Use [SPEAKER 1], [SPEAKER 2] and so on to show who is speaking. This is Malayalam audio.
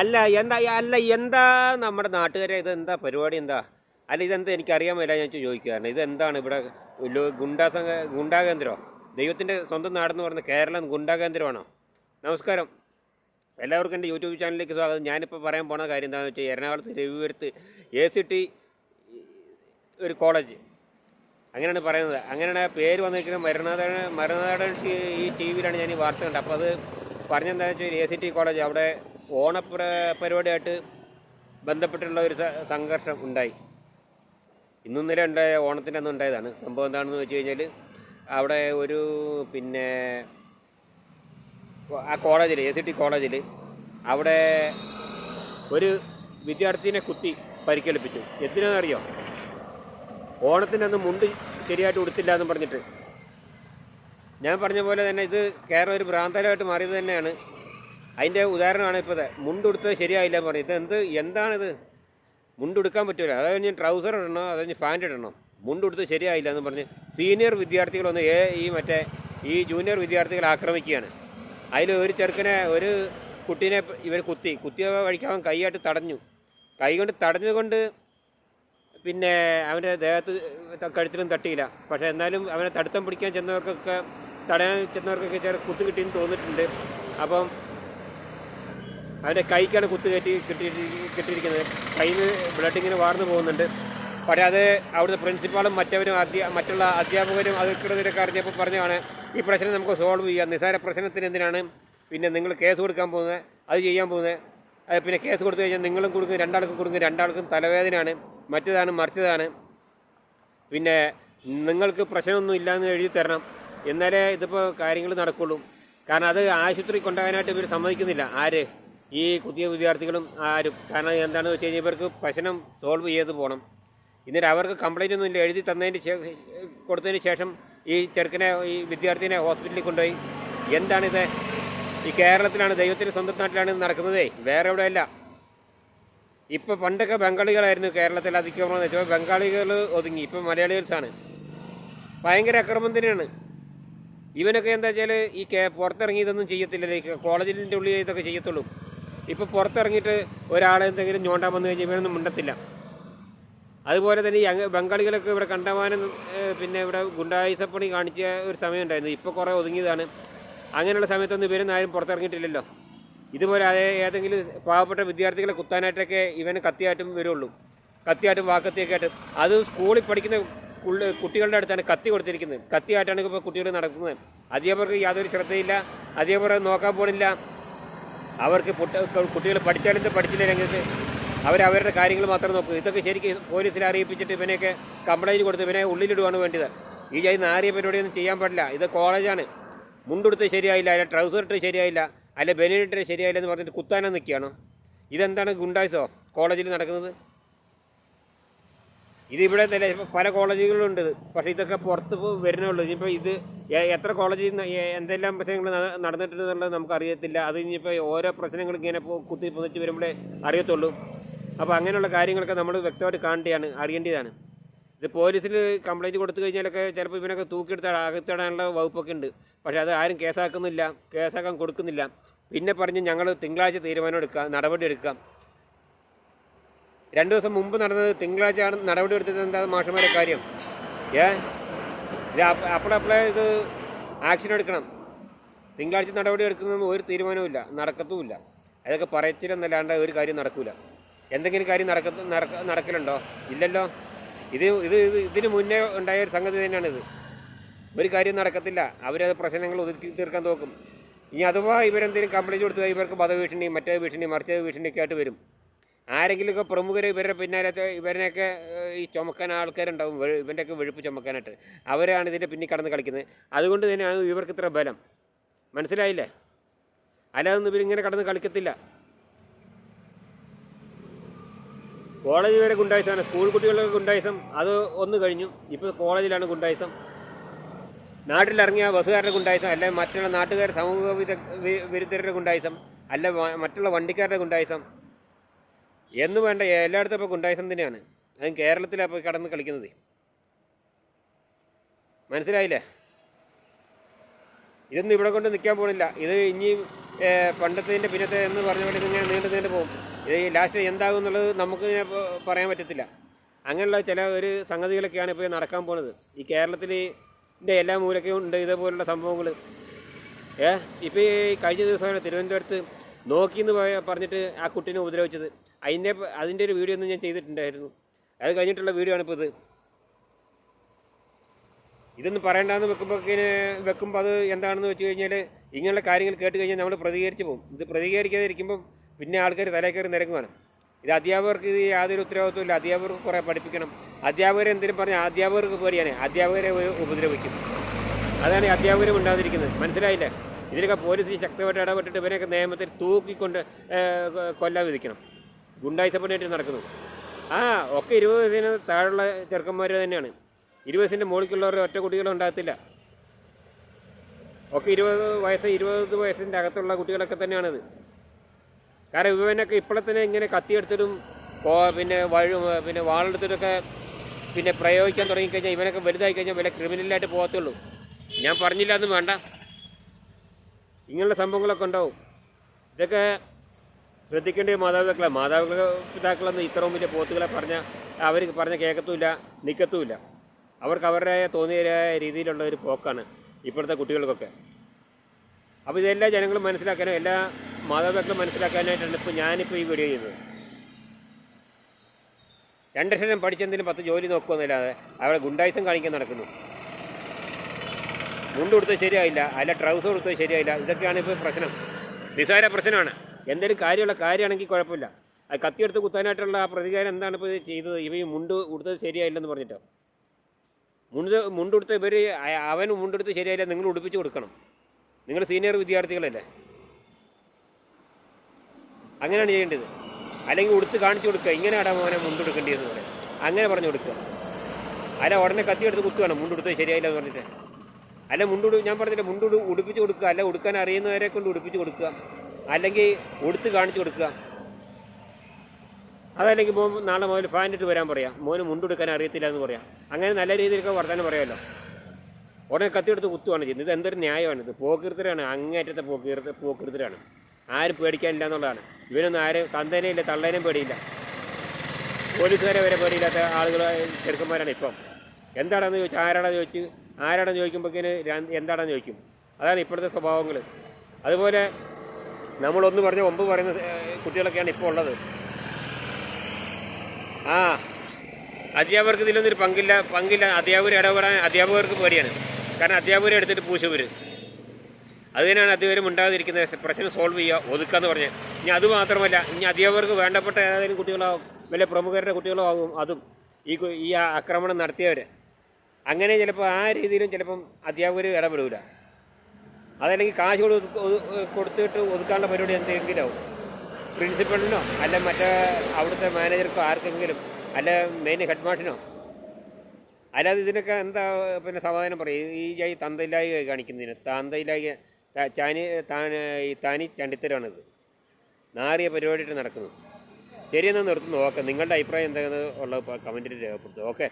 [SPEAKER 1] അല്ല എന്താ അല്ല എന്താ നമ്മുടെ നാട്ടുകാരെ ഇതെന്താ പരിപാടി എന്താ? അല്ല ഇതെന്താ എനിക്കറിയാൻ മേല ഞാൻ ചോദിക്കുകയാണ്. ഇതെന്താണ് ഇവിടെ ഗുണ്ടാ സംഘ ഗുണ്ടാ ദൈവത്തിന്റെ സ്വന്തം നാടെന്ന് പറയുന്ന കേരളം ഗുണ്ടാകേന്ദ്രമാണോ നമസ്കാരം. എല്ലാവർക്കും എന്റെ യൂട്യൂബ് ചാനലിലേക്ക് സ്വാഗതം. ഞാനിപ്പോൾ പറയാൻ പോണ കാര്യം എന്താണെന്ന് വെച്ചാൽ എറണാകുളത്ത് രവിപുരത്ത് എ സി ടി ഒരു കോളേജ്. അങ്ങനെയാണ് പറയുന്നത്. അങ്ങനെയാണ് പേര് വന്നിരിക്കുന്നത് മരണനാടൻ മരണനാടൻ ഈ ടി വിയിലാണ് ഞാൻ ഈ വാർത്ത കണ്ടത്. അപ്പോൾ അത് പറഞ്ഞെന്താണെന്ന് വെച്ചാൽ എ സി ടി കോളേജ്. അവിടെ ഓണപ്ര പരിപാടിയായിട്ട് ബന്ധപ്പെട്ടുള്ള ഒരു സംഘർഷം ഉണ്ടായി. ഇന്നും ഇന്നലെ ഉണ്ടായ ഓണത്തിന്റെ അന്ന് ഉണ്ടായതാണ്. സംഭവം എന്താണെന്ന് വെച്ച് കഴിഞ്ഞാൽ അവിടെ ഒരു പിന്നെ ആ കോളേജിൽ എ സി ടി കോളേജിൽ അവിടെ ഒരു വിദ്യാർത്ഥിനെ കുത്തി പരിക്കേൽപ്പിച്ചു. എന്തിനാണെന്നറിയോ? ഓണത്തിന്റെ അന്ന് മുണ്ട് ശരിയായിട്ട് ഉടുത്തില്ല എന്ന് പറഞ്ഞിട്ട്. ഞാൻ പറഞ്ഞ പോലെ തന്നെ ഇത് കേരളം ഒരു ഭ്രാന്തരമായിട്ട് മാറിയത് തന്നെയാണ്. അതിന്റെ ഉദാഹരണമാണ് ഇപ്പോൾ മുണ്ടുടുത്തത് ശരിയായില്ല എന്ന് പറഞ്ഞു ഇത് എന്ത് എന്താണിത്? മുണ്ടുടുക്കാൻ പറ്റില്ല അത് കഴിഞ്ഞ് ട്രൗസർ ഇടണോ അത് കഴിഞ്ഞ് ഫാന്റ് ഇടണോ. മുണ്ടുടുത്ത് ശരിയായില്ല എന്ന് പറഞ്ഞ് സീനിയർ വിദ്യാർത്ഥികളൊന്ന് ഏ ഈ മറ്റേ ഈ ജൂനിയർ വിദ്യാർത്ഥികൾ ആക്രമിക്കുകയാണ്. അതിൽ ഒരു ചെറുക്കനെ ഒരു കുട്ടീനെ ഇവർ കുത്തി കുത്തിയ വഴിക്ക് കൈയായിട്ട് തടഞ്ഞു. കൈ കൊണ്ട് തടഞ്ഞുകൊണ്ട് പിന്നെ അവന്റെ ദേഹത്ത് കഴുത്തിലും തട്ടിയില്ല. പക്ഷേ എന്നാലും അവനെ തടുത്തം പിടിക്കാൻ ചെന്നവർക്കൊക്കെ തടയാൻ ചെന്നവർക്കൊക്കെ ചെറിയ കുത്തു കിട്ടിയെന്ന് തോന്നിയിട്ടുണ്ട്. അപ്പം അവന്റെ കൈക്കാണ് കുത്തു കയറ്റി കിട്ടി കിട്ടിയിരിക്കുന്നത്. കയ്യിൽ ബ്ലഡ് ഇങ്ങനെ വാർന്നു പോകുന്നുണ്ട്. പക്ഷേ അത് അവിടുത്തെ പ്രിൻസിപ്പാളും മറ്റവരും അധ്യാ മറ്റുള്ള അധ്യാപകരും അധികൃതരൊക്കെ അറിഞ്ഞപ്പോൾ പറഞ്ഞതാണ്. ഈ പ്രശ്നം നമുക്ക് സോൾവ് ചെയ്യാം. നിസാര പ്രശ്നത്തിന് എന്തിനാണ്? പിന്നെ നിങ്ങൾ കേസ് കൊടുക്കാൻ പോകുന്നത് അത് ചെയ്യാൻ പോകുന്നത്. പിന്നെ കേസ് കൊടുത്തു കഴിഞ്ഞാൽ നിങ്ങളും കൊടുക്കും രണ്ടാൾക്കും കൊടുക്കും രണ്ടാൾക്കും തലവേദനയാണ്. മറ്റേതാണ് മറിച്ചതാണ്. പിന്നെ നിങ്ങൾക്ക് പ്രശ്നമൊന്നും ഇല്ലയെന്ന് എഴുതി തരണം. എന്നാലേ ഇതിപ്പോൾ കാര്യങ്ങൾ നടക്കുള്ളൂ. കാരണം അത് ആശുപത്രി കൊണ്ടുപോകാനായിട്ട് ഇവർ സമ്മതിക്കുന്നില്ല. ആര്? ഈ പുതിയ വിദ്യാർത്ഥികളും ആരും കാരണം എന്താണെന്ന് വെച്ച് കഴിഞ്ഞാൽ ഇവർക്ക് പ്രശ്നം സോൾവ് ചെയ്ത് പോകണം എന്നിട്ട് അവർക്ക് കംപ്ലൈന്റ് ഒന്നും ഇല്ല. എഴുതി തന്നതിന് ശേഷം കൊടുത്തതിന് ശേഷം ഈ ചെറുക്കനെ ഈ വിദ്യാർത്ഥിനെ ഹോസ്പിറ്റലിൽ കൊണ്ടുപോയി. എന്താണിത്? ഈ കേരളത്തിലാണ് ദൈവത്തിന്റെ സ്വന്തം നാട്ടിലാണ് ഇത് നടക്കുന്നതേ. വേറെ എവിടെയല്ല. ഇപ്പോൾ പണ്ടൊക്കെ ബംഗാളികളായിരുന്നു കേരളത്തിൽ അതിക്രമം എന്ന് വെച്ചാൽ ബംഗാളികൾ ഒതുങ്ങി. ഇപ്പോൾ മലയാളികൾസാണ് ഭയങ്കര അക്രമം തന്നെയാണ് ഇവനൊക്കെ എന്താ വെച്ചാൽ ഈ പുറത്തിറങ്ങി ഇതൊന്നും ചെയ്യത്തില്ലല്ലോ കോളേജിന്റെ ഉള്ളിൽ ഇതൊക്കെ ചെയ്യത്തുള്ളൂ. ഇപ്പോൾ പുറത്തിറങ്ങിയിട്ട് ഒരാൾ എന്തെങ്കിലും ഞോണ്ടാൻ വന്നു കഴിഞ്ഞാൽ ഇവനൊന്നും മിണ്ടത്തില്ല. അതുപോലെ തന്നെ ഈ ബംഗാളികളൊക്കെ ഇവിടെ കണ്ടമാനം പിന്നെ ഇവിടെ ഗുണ്ടായുസപ്പണി കാണിച്ച ഒരു സമയം ഉണ്ടായിരുന്നു ഇപ്പോൾ കുറേ ഒതുങ്ങിയതാണ്. അങ്ങനെയുള്ള സമയത്തൊന്നും ഇവരൊന്നും ആരും പുറത്തിറങ്ങിയിട്ടില്ലല്ലോ. ഇതുപോലെ അതേ ഏതെങ്കിലും പാവപ്പെട്ട വിദ്യാർത്ഥികളെ കുത്താനായിട്ടൊക്കെ ഇവന് കത്തിയായിട്ടും വരുള്ളൂ. കത്തിയായിട്ടും വാക്കത്തിയൊക്കെ ആയിട്ടും. അത് സ്കൂളിൽ പഠിക്കുന്ന കുട്ടികളുടെ അടുത്താണ് കത്തി കൊടുത്തിരിക്കുന്നത്. കത്തിയായിട്ടാണ് ഇപ്പോൾ കുട്ടികൾ നടക്കുന്നത്. അധ്യാപകർക്ക് യാതൊരു ശ്രദ്ധയില്ല. അധ്യാപകർ നോക്കാൻ പോണില്ല. അവർക്ക് കുട്ടികൾ പഠിച്ചാലും പഠിച്ചില്ല രംഗത്ത്? അവരവരുടെ കാര്യങ്ങൾ മാത്രം നോക്കും. ഇതൊക്കെ ശരിക്കും പോലീസിൽ അറിയിപ്പിച്ചിട്ട് ഇവനെയൊക്കെ കംപ്ലൈന്റ് കൊടുത്ത് ഇവനെ ഉള്ളിലിടുവാണ് വേണ്ടത്. ഈ ജാതി നാരിയ പരിപാടിയൊന്നും ചെയ്യാൻ പാടില്ല. ഇത് കോളേജാണ്. മുണ്ടെടുത്ത് ശരിയായില്ല അല്ലെ ട്രൗസർ ഇട്ട് ശരിയായില്ല അല്ല ബനിയനിട്ട് ശരിയായില്ല എന്ന് പറഞ്ഞിട്ട് കുത്താനാ നിൽക്കുകയാണോ. ഇതെന്താണ് ഗുണ്ടായിസോ കോളേജിൽ നടക്കുന്നത്? ഇത് ഇവിടെ തന്നെ പല കോളേജുകളുണ്ട്. പക്ഷേ ഇതൊക്കെ പുറത്ത് വരുന്നുള്ളൂ വരുന്നേ ഇനിയിപ്പോൾ ഇത് എത്ര കോളേജിൽ എന്തെല്ലാം പ്രശ്നങ്ങൾ നടന്നിട്ടുണ്ടെന്നുള്ളത് നമുക്ക് അറിയത്തില്ല അത് ഇനിയിപ്പോൾ ഓരോ പ്രശ്നങ്ങൾ ഇങ്ങനെ കുത്തി പൊതിച്ച് വരുമ്പോഴേ അറിയത്തുള്ളൂ. അപ്പോൾ അങ്ങനെയുള്ള കാര്യങ്ങളൊക്കെ നമ്മൾ വ്യക്തമായിട്ട് കാണേണ്ടതാണ് അറിയേണ്ടതാണ്. ഇത് പോലീസിൽ കംപ്ലൈന്റ് കൊടുത്തു കഴിഞ്ഞാലൊക്കെ ചിലപ്പോൾ ഇവനൊക്കെ തൂക്കിയെടുത്ത് അകത്തിടാനുള്ള വകുപ്പൊക്കെ ഉണ്ട്. പക്ഷേ അത് ആരും കേസാക്കുന്നില്ല. കേസാക്കാൻ കൊടുക്കുന്നില്ല. പിന്നെ പറഞ്ഞ് ഞങ്ങൾ തിങ്കളാഴ്ച തീരുമാനം എടുക്കാം നടപടി എടുക്കാം രണ്ട് ദിവസം മുമ്പ് നടന്നത് തിങ്കളാഴ്ചയാണ് നടപടി എടുത്തത് എന്താ മാഷന്മാരെ കാര്യം? ഏ? ഇത് അപ്പോഴപ്പോഴേ ഇത് ആക്ഷൻ എടുക്കണം. തിങ്കളാഴ്ച നടപടി എടുക്കുന്നതൊന്നും ഒരു തീരുമാനവുമില്ല നടക്കത്തുമില്ല. അതൊക്കെ പറയത്തില്ലെന്നല്ലാണ്ട് ഒരു കാര്യം നടക്കില്ല എന്തെങ്കിലും കാര്യം നടക്ക നടക്ക നടക്കലുണ്ടോ? ഇല്ലല്ലോ. ഇത് ഇത് ഇത് ഇതിന് മുന്നേ ഉണ്ടായ ഒരു സംഗതി തന്നെയാണിത്. ഒരു കാര്യം നടക്കത്തില്ല. അവരത് പ്രശ്നങ്ങൾ ഒതുക്കി തീർക്കാൻ നോക്കും. ഇനി അഥവാ ഇവരെന്തെങ്കിലും കംപ്ലൈന്റ് കൊടുത്താൽ ഇവർക്ക് പദഭീഷണി മറ്റേ ഭീഷണി മറിച്ചേ ഭീഷണിയൊക്കെ ആയിട്ട് വരും. ആരെങ്കിലുമൊക്കെ പ്രമുഖർ ഇവരുടെ പിന്നാലെ ഇവരെയൊക്കെ ഈ ചുമക്കാൻ ആൾക്കാരുണ്ടാവും ഇവന്റെയൊക്കെ വെഴുപ്പ് ചുമക്കാനായിട്ട്. അവരാണ് ഇതിന്റെ പിന്നിൽ കടന്ന് കളിക്കുന്നത്. അതുകൊണ്ട് തന്നെയാണ് ഇവർക്ക് ഇത്ര ബലം. മനസ്സിലായില്ലേ? അല്ലാതൊന്നും ഇവരിങ്ങനെ കടന്ന് കളിക്കത്തില്ല. കോളേജ് വരെ ഗുണ്ടായുസമാണ് സ്കൂൾ കുട്ടികളുടെ ഗുണ്ടായുസം അത് ഒന്ന് കഴിഞ്ഞു. ഇപ്പോൾ കോളേജിലാണ് ഗുണ്ടായുസം. നാട്ടിലിറങ്ങിയ ബസ്സുകാരുടെ ഗുണ്ടായുസം അല്ലെ മറ്റുള്ള നാട്ടുകാർ സമൂഹ വിരുദ്ധരുടെ ഗുണ്ടായുസം അല്ല മറ്റുള്ള വണ്ടിക്കാരുടെ ഗുണ്ടായിസം. എന്ന് വേണ്ട എല്ലായിടത്തും ഇപ്പോൾ ഗുണ്ടായിസം തന്നെയാണ് അതും കേരളത്തിലാണ് ഇപ്പോൾ കടന്ന് കളിക്കുന്നത്. മനസ്സിലായില്ലേ? ഇതൊന്നും ഇവിടെ കൊണ്ട് നിൽക്കാൻ പോണില്ല. ഇത് ഇനി പണ്ടത്തതിന്റെ പിന്നത്തെ എന്ന് പറഞ്ഞ പോലെ ഇതിങ്ങനെ നീണ്ടു നീണ്ടു പോകും. ഇത് ലാസ്റ്റ് എന്താകും എന്നുള്ളത് നമുക്ക് ഇങ്ങനെ പറയാൻ പറ്റത്തില്ല. അങ്ങനെയുള്ള ചില ഒരു സംഗതികളൊക്കെയാണ് ഇപ്പോൾ നടക്കാൻ പോകുന്നത് ഈ കേരളത്തിൽ എല്ലാ മൂലക്കും ഉണ്ട് ഇതേപോലുള്ള സംഭവങ്ങൾ ഏ ഇപ്പോൾ ഈ കഴിഞ്ഞ ദിവസമാണ് തിരുവനന്തപുരത്ത് നോക്കി എന്ന് പറഞ്ഞിട്ട് ആ കുട്ടീനെ ഉപദ്രവിച്ചത്. അതിന്റെ അതിന്റെ ഒരു വീഡിയോ ഒന്നും ഞാൻ ചെയ്തിട്ടുണ്ടായിരുന്നു. അത് കഴിഞ്ഞിട്ടുള്ള വീഡിയോ ആണ് ഇപ്പോൾ ഇത്. ഇതൊന്നും പറയണ്ടെന്ന് വെക്കുമ്പോൾ വെക്കുമ്പോൾ അത് എന്താണെന്ന് വെച്ച് കഴിഞ്ഞാൽ ഇങ്ങനെയുള്ള കാര്യങ്ങൾ കേട്ട് കഴിഞ്ഞാൽ നമ്മൾ പ്രതികരിച്ച് പോകും. ഇത് പ്രതികരിക്കാതിരിക്കുമ്പം പിന്നെ ആൾക്കാർ തലയിൽ നിരങ്ങുവാണ്. ഇത് അധ്യാപകർക്ക് ഇത് യാതൊരു ഉത്തരവാദിത്വമില്ല അധ്യാപകർക്ക് കുറേ പഠിപ്പിക്കണം. അധ്യാപകരെ എന്തെങ്കിലും പറഞ്ഞാൽ അധ്യാപകർക്ക് പേടിയാണ്. അധ്യാപകരെ ഉപദ്രവിക്കും. അതാണ് അധ്യാപകരും ഉണ്ടാതിരിക്കുന്നത് മനസ്സിലായില്ലേ? ഇതിലൊക്കെ പോലീസ് ശക്തമായിട്ട് ഇടപെട്ടിട്ട് ഇവരെയൊക്കെ നിയമത്തിൽ തൂക്കിക്കൊണ്ട് കൊല്ലാതിരിക്കണം ഗുണ്ടായിസപ്പണിയായിട്ട് നടക്കുന്നു. ആ ഒക്കെ ഇരുപത് വയസ്സിന് താഴെയുള്ള ചെറുക്കന്മാർ തന്നെയാണ്. ഇരുപത് വയസ്സിന്റെ മുകളിലുള്ളവർ ഒറ്റ കുട്ടികളും ഉണ്ടാകത്തില്ല. ഒക്കെ ഇരുപത് വയസ്സ് ഇരുപത് വയസ്സിന്റെ അകത്തുള്ള കുട്ടികളൊക്കെ തന്നെയാണിത്. കാരണം ഇവനൊക്കെ ഇപ്പോഴത്തന്നെ ഇങ്ങനെ കത്തിയെടുത്തിട്ടും പിന്നെ വഴു പിന്നെ വാളെടുത്തിട്ടൊക്കെ പിന്നെ പ്രയോഗിക്കാൻ തുടങ്ങിക്കഴിഞ്ഞാൽ ഇവനൊക്കെ വലുതായി കഴിഞ്ഞാൽ വല്ല ക്രിമിനലായിട്ട് പോകത്തുള്ളൂ. ഞാൻ പറഞ്ഞില്ല എന്നും വേണ്ട. ഇങ്ങനെയുള്ള സംഭവങ്ങളൊക്കെ ഉണ്ടാവും. ഇതൊക്കെ ശ്രദ്ധിക്കേണ്ട മാതാപിതാക്കളെ. മാതാപിതാക്കളെ പിതാക്കളെന്ന് ഇത്രയും വലിയ പോത്തുകളെ പറഞ്ഞ അവർ പറഞ്ഞ കേൾക്കത്തുമില്ല നിൽക്കത്തുമില്ല അവർക്ക് അവരുടെ തോന്നിയതായ രീതിയിലുള്ള ഒരു പോക്കാണ് ഇപ്പോഴത്തെ കുട്ടികൾക്കൊക്കെ. അപ്പോൾ ഇതെല്ലാ ജനങ്ങളും മനസ്സിലാക്കാനും എല്ലാ മാതാപിതാക്കളും മനസ്സിലാക്കാനായിട്ടാണ് ഇപ്പോൾ ഞാനിപ്പോൾ ഈ വീഡിയോ ചെയ്യുന്നത്. രണ്ടക്ഷരം പഠിച്ചെന്തെങ്കിലും പത്ത് ജോലി നോക്കുമെന്നല്ലാതെ അവിടെ ഗുണ്ടായുസം കാണിക്കാൻ നടക്കുന്നു. മുണ്ട് കൊടുത്തത് ശരിയായില്ല അല്ല ട്രൗസർ കൊടുത്തത് ശരിയായില്ല ഇതൊക്കെയാണ് ഇപ്പോൾ പ്രശ്നം. നിസ്സാര പ്രശ്നമാണ്. എന്തെങ്കിലും കാര്യമുള്ള കാര്യമാണെങ്കിൽ കുഴപ്പമില്ല. അത് കത്തിയെടുത്ത് കുത്താനായിട്ടുള്ള ആ പ്രതികാരം എന്താണ് ഇപ്പോൾ ചെയ്തത്? ഇവ ഈ മുണ്ട് കൊടുത്തത് ശരിയായില്ലെന്ന് പറഞ്ഞിട്ടോ. മുണ്ട് മുണ്ടെടുത്ത് ഇവർ അവൻ മുണ്ടെടുത്ത് ശരിയായില്ല നിങ്ങൾ ഉടുപ്പിച്ച് കൊടുക്കണം. നിങ്ങൾ സീനിയർ വിദ്യാർത്ഥികളല്ലേ? അങ്ങനെയാണ് ചെയ്യേണ്ടത്. അല്ലെങ്കിൽ ഉടുത്ത് കാണിച്ചു കൊടുക്കുക. ഇങ്ങനെ ആടാ മോനെ മുണ്ടെടുക്കേണ്ടിയെന്ന് പറയാം. അങ്ങനെ പറഞ്ഞു കൊടുക്കുക. അല്ല ഉടനെ കത്തിയെടുത്ത് കുത്തുകയാണ്. മുണ്ടെടുത്തത് ശരിയായില്ല എന്ന് പറഞ്ഞിട്ട്. അല്ല മുണ്ടുടു ഞാൻ പറഞ്ഞില്ല മുണ്ടുടു ഉടുപ്പിച്ച് കൊടുക്കുക. അല്ല ഉടുക്കാൻ അറിയുന്നവരെ കൊണ്ട് ഉടുപ്പിച്ച് കൊടുക്കുക. അല്ലെങ്കിൽ ഉടുത്ത് കാണിച്ചു കൊടുക്കുക. അതല്ലെങ്കിൽ മോൻ നാളെ മുതൽ ഫാനിട്ട് വരാൻ പറയാം. മോന് മുണ്ടെടുക്കാൻ അറിയത്തില്ല എന്ന് പറയാം. അങ്ങനെ നല്ല രീതിയിലൊക്കെ വർത്തമാനം പറയാമല്ലോ ഉടനെ കത്തിയെടുത്ത് കുത്തുവാണ് ചെയ്യുന്നത്. ഇത് എന്തൊരു ന്യായമാണ് ഇത് പോക്കീർത്തരാണ് അങ്ങേറ്റത്തെ പോക്കീർത്ത പോക്കീർത്തരാണ് ആരും പേടിക്കാനില്ല എന്നുള്ളതാണ്. ഇവനൊന്നും ആരും തന്തേനെയില്ല തള്ളേനെയും പേടിയില്ല. പോലീസുകാരെ വരെ പേടിയില്ലാത്ത ആളുകൾ ചെറുക്കന്മാരാണ് ഇപ്പം. എന്താണെന്ന് ചോദിച്ചു ആരാണെന്ന് ചോദിച്ച് ആരാണെന്ന് ചോദിക്കുമ്പോഴേക്കിന് എന്താണെന്ന് ചോദിക്കും. അതാണ് ഇപ്പോഴത്തെ സ്വഭാവങ്ങൾ അതുപോലെ നമ്മളൊന്ന് പറഞ്ഞ ഒമ്പ് പറയുന്ന കുട്ടികളൊക്കെയാണ് ഇപ്പോൾ ഉള്ളത്. ആ അധ്യാപകർക്ക് ഇതിലൊന്നും പങ്കില്ല പങ്കില്ല അധ്യാപകർ ഇടപെടാൻ അധ്യാപകർക്ക് പേടിയാണ്. കാരണം അധ്യാപകരെ എടുത്തിട്ട് പൂശവർ അത് തന്നെയാണ് അധ്യാപകരും ഉണ്ടാകാതിരിക്കുന്നത് പ്രശ്നം സോൾവ് ചെയ്യുക ഒതുക്കുക എന്ന് പറഞ്ഞ്. ഇനി അത് മാത്രമല്ല ഇനി അധ്യാപകർക്ക് വേണ്ടപ്പെട്ട ഏതെങ്കിലും കുട്ടികളാവും വലിയ പ്രമുഖരുടെ കുട്ടികളോ ആകും അതും. ഈ ഈ ആക്രമണം നടത്തിയവർ അങ്ങനെ ചിലപ്പോൾ ആ രീതിയിലും ചിലപ്പം അധ്യാപകർ ഇടപെടില്ല അതല്ലെങ്കിൽ കാശ് കൊടു കൊടുത്തിട്ട് ഒതുക്കാനുള്ള പരിപാടി എന്തെങ്കിലും ആവും. പ്രിൻസിപ്പളിനോ അല്ല മറ്റേ അവിടുത്തെ മാനേജർക്കോ ആർക്കെങ്കിലും അല്ല മെയിൻ ഹെഡ് മാഷിനോ. അല്ലാതെ ഇതിനൊക്കെ എന്താ പിന്നെ സമാധാനം പറയും? ഈ ജായി തന്തയിലായി കാണിക്കുന്നതിന്. തന്തയിലായി ചാനി താനി ചണ്ടിത്തരാണിത്. നാറിയ പരിപാടിയിട്ട് നടക്കുന്നത്. ശരിയെന്നാൽ നിർത്തുന്നു ഓക്കെ നിങ്ങളുടെ അഭിപ്രായം എന്താണെന്ന് ഉള്ള കമന്റിൽ രേഖപ്പെടുത്തുക ഓക്കെ.